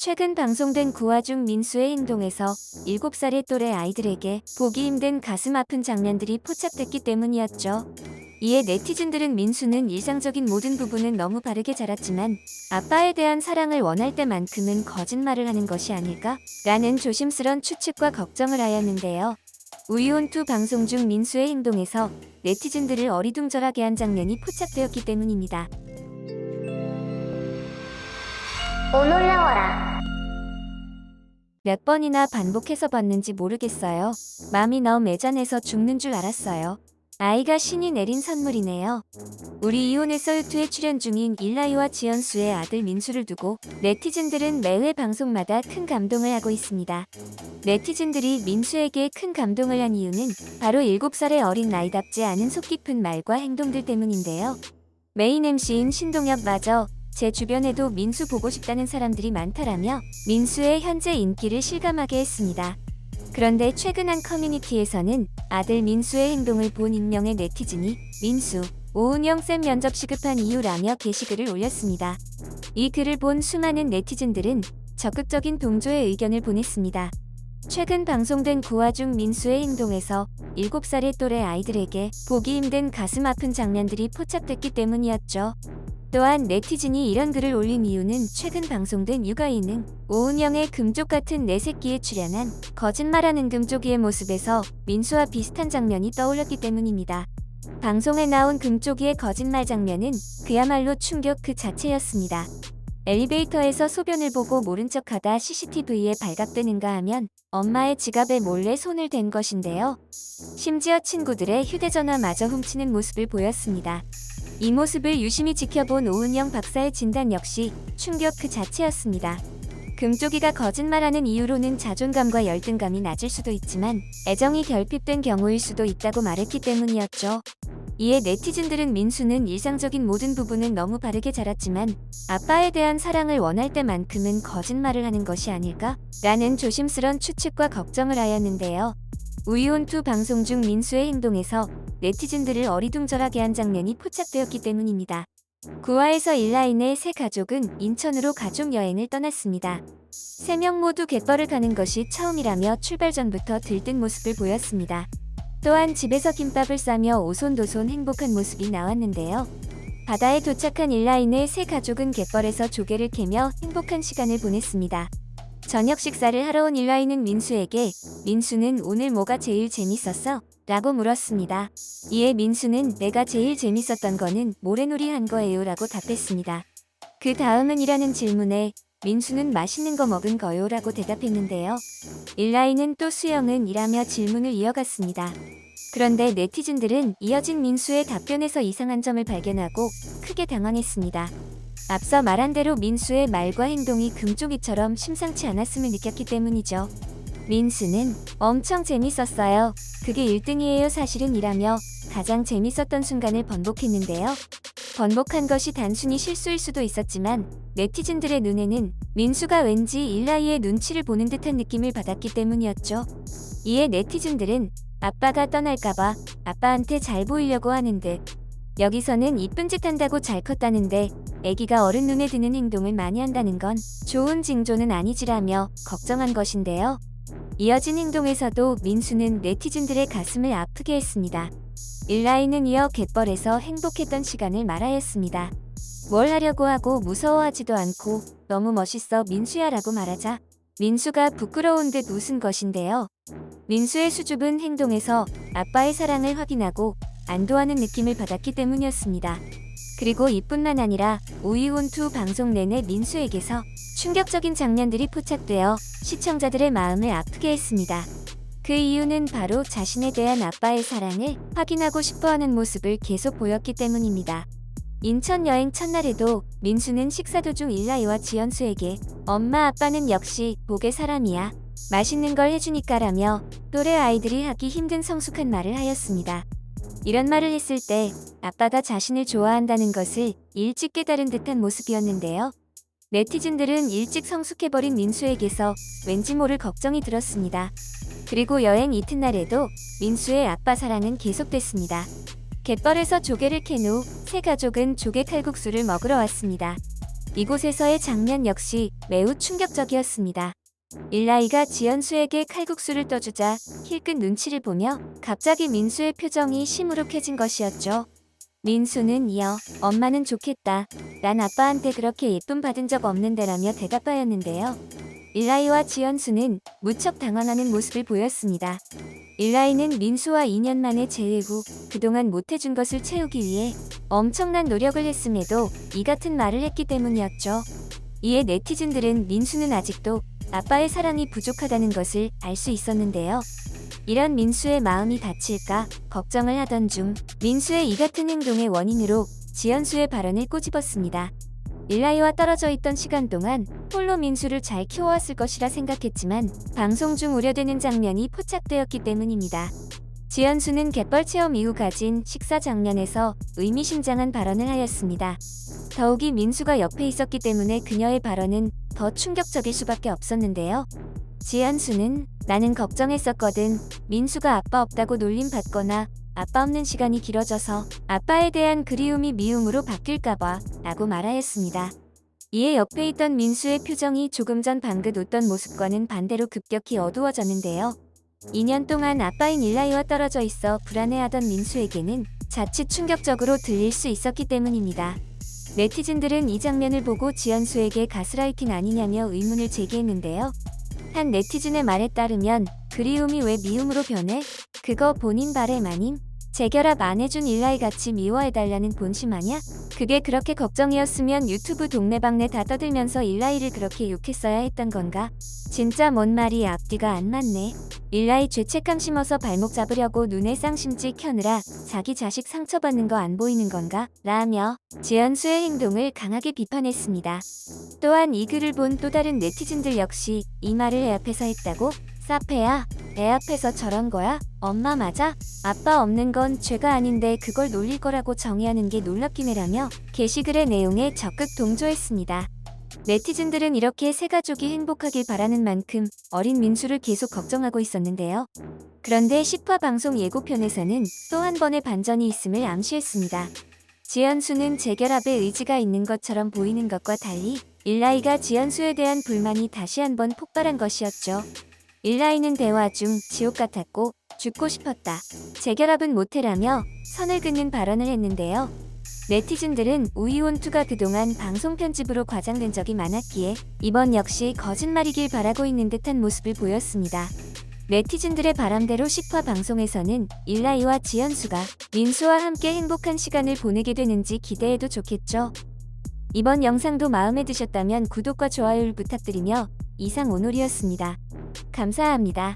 최근 방송된 구화 중 민수의 행동에서 7살의 또래 아이들에게 보기 힘든 가슴 아픈 장면들이 포착됐기 때문이었죠. 이에 네티즌들은 민수는 일상적인 모든 부분은 너무 바르게 자랐지만 아빠에 대한 사랑을 원할 때만큼은 거짓말을 하는 것이 아닐까? 라는 조심스런 추측과 걱정을 하였는데요. 우이온투 방송 중 민수의 행동에서 네티즌들을 어리둥절하게 한 장면이 포착되었기 때문입니다. 오 놀라워라. 몇 번이나 반복해서 봤는지 모르겠어요. 마음이 너무 애잔해서 죽는 줄 알았어요. 아이가 신이 내린 선물이네요. 우리 이혼의 썰투에 출연 중인 일라이와 지연수의 아들 민수를 두고 네티즌들은 매회 방송마다 큰 감동을 하고 있습니다. 네티즌들이 민수에게 큰 감동을 한 이유는 바로 7살의 어린 나이답지 않은 속 깊은 말과 행동들 때문인데요. 메인 MC인 신동엽마저 제 주변에도 민수 보고 싶다는 사람들이 많다라며 민수의 현재 인기를 실감하게 했습니다. 그런데 최근 한 커뮤니티에서는 아들 민수의 행동을 본 익명의 네티즌이 민수, 오은영 쌤 면접 시급한 이유라며 게시글을 올렸습니다. 이 글을 본 수많은 네티즌들은 적극적인 동조의 의견을 보냈습니다. 최근 방송된 구화 중 민수의 행동에서 7살의 또래 아이들에게 보기 힘든 가슴 아픈 장면들이 포착됐기 때문이었죠. 또한 네티즌이 이런 글을 올린 이유는 최근 방송된 육아이능 오은영의 금쪽 같은 내 새끼에 출연한 거짓말하는 금쪽이의 모습에서 민수와 비슷한 장면이 떠올렸기 때문입니다. 방송에 나온 금쪽이의 거짓말 장면은 그야말로 충격 그 자체였습니다. 엘리베이터에서 소변을 보고 모른 척하다 CCTV에 발각되는가 하면 엄마의 지갑에 몰래 손을 댄 것인데요. 심지어 친구들의 휴대전화마저 훔치는 모습을 보였습니다. 이 모습을 유심히 지켜본 오은영 박사의 진단 역시 충격 그 자체였습니다. 금쪽이가 거짓말하는 이유로는 자존감과 열등감이 낮을 수도 있지만 애정이 결핍된 경우일 수도 있다고 말했기 때문이었죠. 이에 네티즌들은 민수는 일상적인 모든 부분은 너무 바르게 자랐지만 아빠에 대한 사랑을 원할 때만큼은 거짓말을 하는 것이 아닐까? 라는 조심스런 추측과 걱정을 하였는데요. 우이온투 방송 중 민수의 행동에서 네티즌들을 어리둥절하게 한 장면이 포착되었기 때문입니다. 구화에서 일라인의 세 가족은 인천으로 가족 여행을 떠났습니다. 세 명 모두 갯벌을 가는 것이 처음이라며 출발 전부터 들뜬 모습을 보였습니다. 또한 집에서 김밥을 싸며 오손도손 행복한 모습이 나왔는데요. 바다에 도착한 일라인의 세 가족은 갯벌에서 조개를 캐며 행복한 시간을 보냈습니다. 저녁 식사를 하러 온 일라인은 민수에게 민수는 오늘 뭐가 제일 재밌었어? 라고 물었습니다. 이에 민수는 내가 제일 재밌었던 거는 모래놀이 한 거예요 라고 답했습니다. 그 다음은 이라는 질문에 민수는 맛있는 거 먹은 거요 라고 대답했는데요. 일라이는 또 수영은 이라며 질문을 이어갔습니다. 그런데 네티즌들은 이어진 민수의 답변에서 이상한 점을 발견하고 크게 당황했습니다. 앞서 말한 대로 민수의 말과 행동이 금쪽이처럼 심상치 않았음을 느꼈기 때문이죠. 민수는 엄청 재밌었어요. 그게 1등이에요 사실은 이라며 가장 재밌었던 순간을 번복했는데요. 번복한 것이 단순히 실수일 수도 있었지만 네티즌들의 눈에는 민수가 왠지 일라이의 눈치를 보는 듯한 느낌을 받았기 때문이었죠. 이에 네티즌들은 아빠가 떠날까봐 아빠한테 잘 보이려고 하는 듯 여기서는 이쁜 짓 한다고 잘 컸다는데 애기가 어른 눈에 드는 행동을 많이 한다는 건 좋은 징조는 아니지라며 걱정한 것인데요. 이어진 행동에서도 민수는 네티즌들의 가슴을 아프게 했습니다. 일라이는 이어 갯벌에서 행복했던 시간을 말하였습니다. 뭘 하려고 하고 무서워하지도 않고 너무 멋있어 민수야라고 말하자 민수가 부끄러운 듯 웃은 것인데요. 민수의 수줍은 행동에서 아빠의 사랑을 확인하고 안도하는 느낌을 받았기 때문이었습니다. 그리고 이뿐만 아니라 오이온투 방송 내내 민수에게서 충격적인 장면들이 포착되어 시청자들의 마음을 아프게 했습니다. 그 이유는 바로 자신에 대한 아빠의 사랑을 확인하고 싶어하는 모습을 계속 보였기 때문입니다. 인천 여행 첫날에도 민수는 식사 도중 일라이와 지연수에게 엄마 아빠는 역시 복의 사람이야. 맛있는 걸 해주니까라며 또래 아이들이 하기 힘든 성숙한 말을 하였습니다. 이런 말을 했을 때 아빠가 자신을 좋아한다는 것을 일찍 깨달은 듯한 모습이었는데요. 네티즌들은 일찍 성숙해버린 민수에게서 왠지 모를 걱정이 들었습니다. 그리고 여행 이튿날에도 민수의 아빠 사랑은 계속됐습니다. 갯벌에서 조개를 캔 후 세 가족은 조개 칼국수를 먹으러 왔습니다. 이곳에서의 장면 역시 매우 충격적이었습니다. 일라이가 지연수에게 칼국수를 떠주자 힐끗 눈치를 보며 갑자기 민수의 표정이 시무룩해진 것이었죠. 민수는 이어 엄마는 좋겠다. 난 아빠한테 그렇게 예쁨 받은 적 없는데라며 대답하였는데요. 일라이와 지연수는 무척 당황하는 모습을 보였습니다. 일라이는 민수와 2년 만에 재회 후 그동안 못해준 것을 채우기 위해 엄청난 노력을 했음에도 이 같은 말을 했기 때문이었죠. 이에 네티즌들은 민수는 아직도 아빠의 사랑이 부족하다는 것을 알 수 있었는데요. 이런 민수의 마음이 다칠까 걱정을 하던 중 민수의 이 같은 행동의 원인으로 지연수의 발언을 꼬집었습니다. 일라이와 떨어져 있던 시간 동안 홀로 민수를 잘 키워왔을 것이라 생각했지만 방송 중 우려되는 장면이 포착되었기 때문입니다. 지연수는 갯벌 체험 이후 가진 식사 장면에서 의미심장한 발언을 하였습니다. 더욱이 민수가 옆에 있었기 때문에 그녀의 발언은 더 충격적일 수밖에 없었는데요. 지연수는 나는 걱정했었거든. 민수가 아빠 없다고 놀림 받거나 아빠 없는 시간이 길어져서 아빠에 대한 그리움이 미움으로 바뀔까봐 라고 말하였습니다. 이에 옆에 있던 민수의 표정이 조금 전 방긋 웃던 모습과는 반대로 급격히 어두워졌는데요. 2년 동안 아빠인 일라이와 떨어져 있어 불안해하던 민수에게는 자칫 충격적으로 들릴 수 있었기 때문입니다. 네티즌들은 이 장면을 보고 지연수에게 가스라이팅 아니냐며 의문을 제기했는데요. 한 네티즌의 말에 따르면 그리움이 왜 미움으로 변해? 그거 본인 바램 아님? 재결합 안 해준 일라이 같이 미워해달라는 본심 아냐? 그게 그렇게 걱정이었으면 유튜브 동네방네 다 떠들면서 일라이를 그렇게 욕했어야 했던 건가? 진짜 뭔 말이 앞뒤가 안 맞네. 일라이 죄책감 심어서 발목 잡으려고 눈에 쌍심지 켜느라 자기 자식 상처받는 거 안 보이는 건가? 라며 지연수의 행동을 강하게 비판했습니다. 또한 이 글을 본 또 다른 네티즌들 역시 이 말을 애 앞에서 했다고? 사페야, 애 앞에서 저런 거야? 엄마 맞아? 아빠 없는 건 죄가 아닌데 그걸 놀릴 거라고 정의하는 게 놀랍긴 해라며 게시글의 내용에 적극 동조했습니다. 네티즌들은 이렇게 세 가족이 행복하길 바라는 만큼 어린 민수를 계속 걱정하고 있었는데요. 그런데 10화 방송 예고편에서는 또 한 번의 반전이 있음을 암시했습니다. 지연수는 재결합에 의지가 있는 것처럼 보이는 것과 달리 일라이가 지연수에 대한 불만이 다시 한번 폭발한 것이었죠. 일라이는 대화 중 지옥 같았고 죽고 싶었다. 재결합은 못해라며 선을 긋는 발언을 했는데요. 네티즌들은 우이온투가 그동안 방송 편집으로 과장된 적이 많았기에 이번 역시 거짓말이길 바라고 있는 듯한 모습을 보였습니다. 네티즌들의 바람대로 10화 방송에서는 일라이와 지연수가 민수와 함께 행복한 시간을 보내게 되는지 기대해도 좋겠죠. 이번 영상도 마음에 드셨다면 구독과 좋아요를 부탁드리며 이상 오놀이었습니다. 감사합니다.